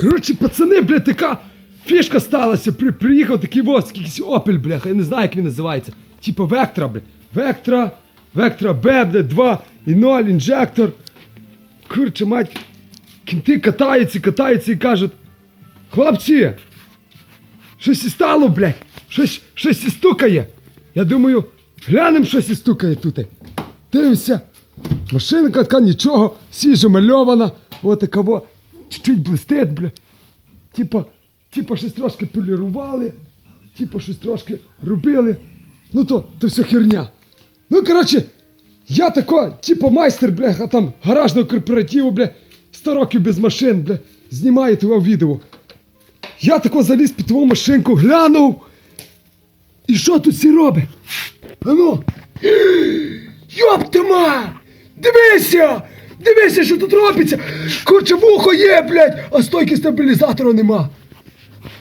Коротше, пацани, блядь, така фішка сталася. При, приїхав такий воз, якийсь опель, бляха, я не знаю, як він називається. Типа Вектора, блядь. Вектора, Вектора Б, блядь, 2 і 0, інжектор. Курче, мать, кінти катаються, катаються і кажуть, хлопці, щось і стало, блядь, щось, щось і стукає. Я думаю, глянемо, щось і стукає тут. Дивимося. Машинка така нічого, свіжо мальована, от така во, чуть-чуть блистить, бля. Типа, типа щось трошки полірували, типа щось трошки робили. Ну то, то все херня. Ну, коротше, я тако, типа майстер, бля, а там гаражного корпоративу, бля, 100 років без машин, бля, знімаю того відео. Я тако заліз під твою машинку, глянув. І що тут всі робить? А ну! Йоптима! Дивися! Дивися, що тут робиться! Курче вухо є, блядь, а стойки стабілізатора нема.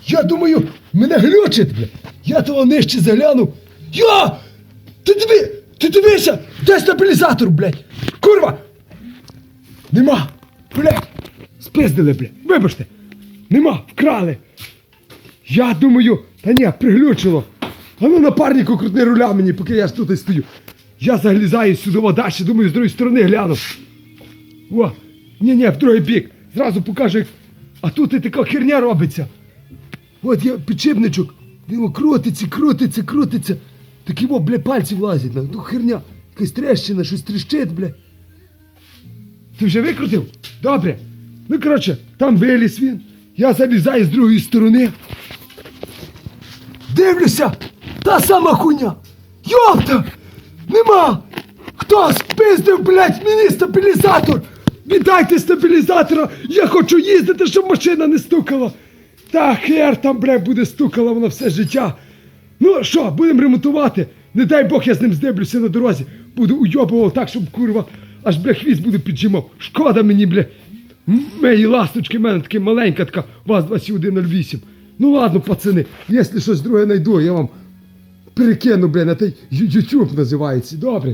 Я думаю, мене глючить, блядь. Я того нижче заглянув. Я! Ти диви! Ти дивися! Де стабілізатор, блядь? Курва! Нема! Блядь! Спиздили, блядь! Вибачте! Нема! Вкрали! Я думаю, та ні, приглючило. А ну напарнику крутни руля мені, поки я тут і стою. Я заглізаю сюди вода, ще думаю, з другої сторони гляну. О, ні, ні, в другий бік. Зразу покажу, як. А тут і така херня робиться. От є підшипничок. Диво, крутиться, крутиться, крутиться. Такі во, бля, пальці влазять. на- Ну херня. Якась трещина, щось тріщить, бля. Ти вже викрутив? Добре. Ну, коротше, там виліз він. Я залізаю з другої сторони. Дивлюся! Та сама хуйня! Йопта! Нема! Хто спиздив, блядь, мені стабілізатор! Віддайте стабілізатора! Я хочу їздити, щоб машина не стукала! Та хер там, блядь, буде стукала вона все життя! Ну що, будемо ремонтувати? Не дай Бог, я з ним здиблюся на дорозі. Буду уйобував так, щоб курва, аж бля хвіст буду піджимав. Шкода мені, бля. Мої ласточки, в мене таке маленька така, ВАЗ-2108. Ну ладно, пацани, якщо щось друге знайду, я вам перекину, бля, на той YouTube називається. Добре.